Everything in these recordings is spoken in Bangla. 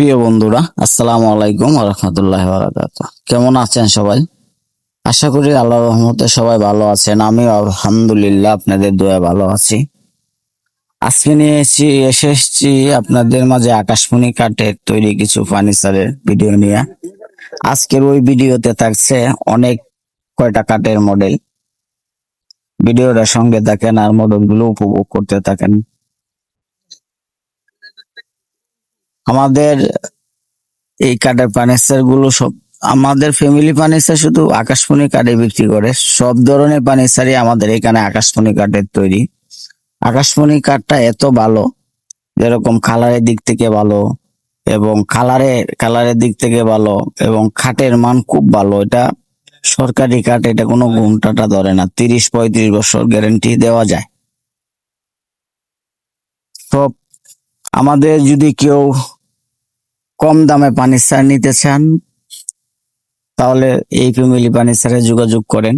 প্রিয় বন্ধুরা, আসসালামু আলাইকুম রহমতুল্লাহ বারাকাত কেমন আছেন সবাই? আশা করি আল্লাহ রহমতে সবাই ভালো আছেন। আমি আলহামদুলিল্লাহ আপনাদের দোয়া ভালো আছি। আজকে নিয়ে এসেছি এসে এসেছি আপনাদের মাঝে আকাশমণি কাঠের তৈরি কিছু ফার্নিচারের ভিডিও নিয়ে। আজকের ওই ভিডিওতে থাকছে অনেক কয়টা কাঠের মডেল। ভিডিওটার সঙ্গে থাকেন আর মডেলগুলো উপভোগ করতে থাকেন। আমাদের এই কাঠের ফার্নিচারগুলো সব, আমাদের ফ্যামিলি ফার্নিচার শুধু আকাশমণি কাঠে বিক্রি করে। সব ধরনের ফার্নিচারই আমাদের এখানে আকাশমণি কাঠের তৈরি। আকাশমণি কাঠটা এত ভালো, যেরকম কালারের দিক থেকে ভালো এবং কালারে কালারের দিক থেকে ভালো এবং খাটের মান খুব ভালো। এটা সরকারি কাঠ, এটা কোনো ঘুমটাটা ধরে না। তিরিশ পঁয়ত্রিশ বছর গ্যারেন্টি দেওয়া যায়। তো আমাদের যদি কেউ কম দামে পানি ফার্নিচার নিতে চান, তাহলে এই ফ্যামিলি ফার্নিচারে যোগাযোগ করেন।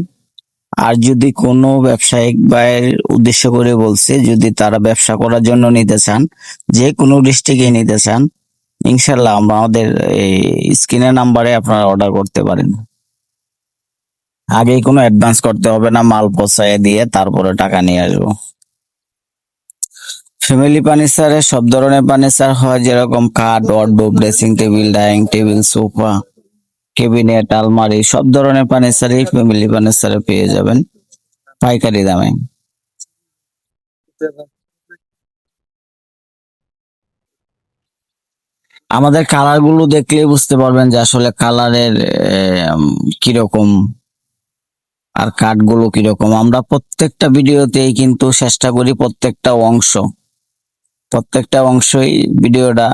আর যদি কোনো ব্যবসায়িক ব্যয়ের উদ্দেশ্য করে বলছে, যদি তারা ব্যবসা করার জন্য নিতে চান, যে কোনো ডিস্ট্রিক্টে নিতে চান, ইনশাল্লাহ আমাদের এই স্ক্রিনের নাম্বারে আপনারা অর্ডার করতে পারেন। আগেই কোনো অ্যাডভান্স করতে হবে না, মাল পৌঁছায় দিয়ে তারপরে টাকা নিয়ে আসব। ফ্যামিলি ফার্নিচারে সব ধরনের ফার্নিচার হয়, যেরকম খাট wardrobe dressing table dining table sofa cabinet আলমারি সব ধরনের ফার্নিচারই ফ্যামিলি ফার্নিচারে পেয়ে যাবেন। পাইকারি দামে। আমাদের কালারগুলো দেখলেই বুঝতে পারবেন যে আসলে কালারের কীরকম আর কাঠগুলো কীরকম। আমরা প্রত্যেকটা ভিডিওতেই কিন্তু চেষ্টা করি প্রত্যেকটা অংশ। প্রত্যেকটা অংশই ভিডিওটা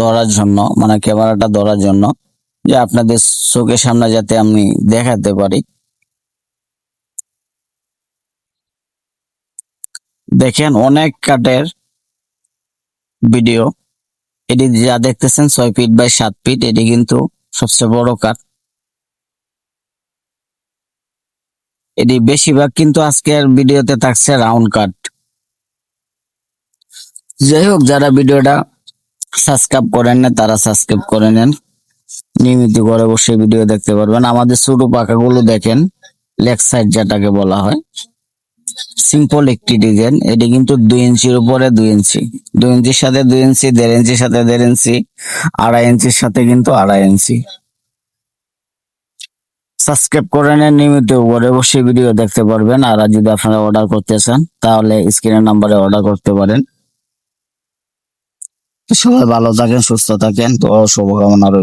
ধরার জন্য মানে ক্যামেরাটা ধরার জন্য, যে আপনাদের চোখের সামনে যাতে আমি দেখাতে পারি। দেখেন অনেক কাঠের ভিডিও। এটি যা দেখতেছেন ছয় ফিট বাই সাত ফিট, এটি কিন্তু সবচেয়ে বড় কাঠ। এটি বেশিরভাগ কিন্তু আজকের ভিডিওতে থাকছে রাউন্ড কাট যাই হোক, যারা ভিডিওটা সাবস্ক্রাইব করেন না, তারা সাবস্ক্রাইব করে নেন। নিয়মিত ঘরে বসে ভিডিও দেখতে পারবেন। আমাদের ছোট পাখাগুলো দেখেন, লেগ সাইড যেটাকে বলা হয়। সিম্পল একটি ডিজাইন এটি কিন্তু দুই ইঞ্চির উপরে দুই ইঞ্চি। দুই ইঞ্চির সাথে দুই ইঞ্চি, দেড় ইঞ্চির সাথে দেড় ইঞ্চি, আড়াই ইঞ্চির সাথে কিন্তু আড়াই ইঞ্চি। সাবস্ক্রাইব করে নেন, নিয়মিত ঘরে বসে ভিডিও দেখতে পারবেন। আর যদি আপনারা অর্ডার করতে চান, তাহলে স্ক্রিনের নাম্বারে অর্ডার করতে পারেন। সবাই ভালো থাকেন সুস্থ থাকেন তো শুভকামনা রইল।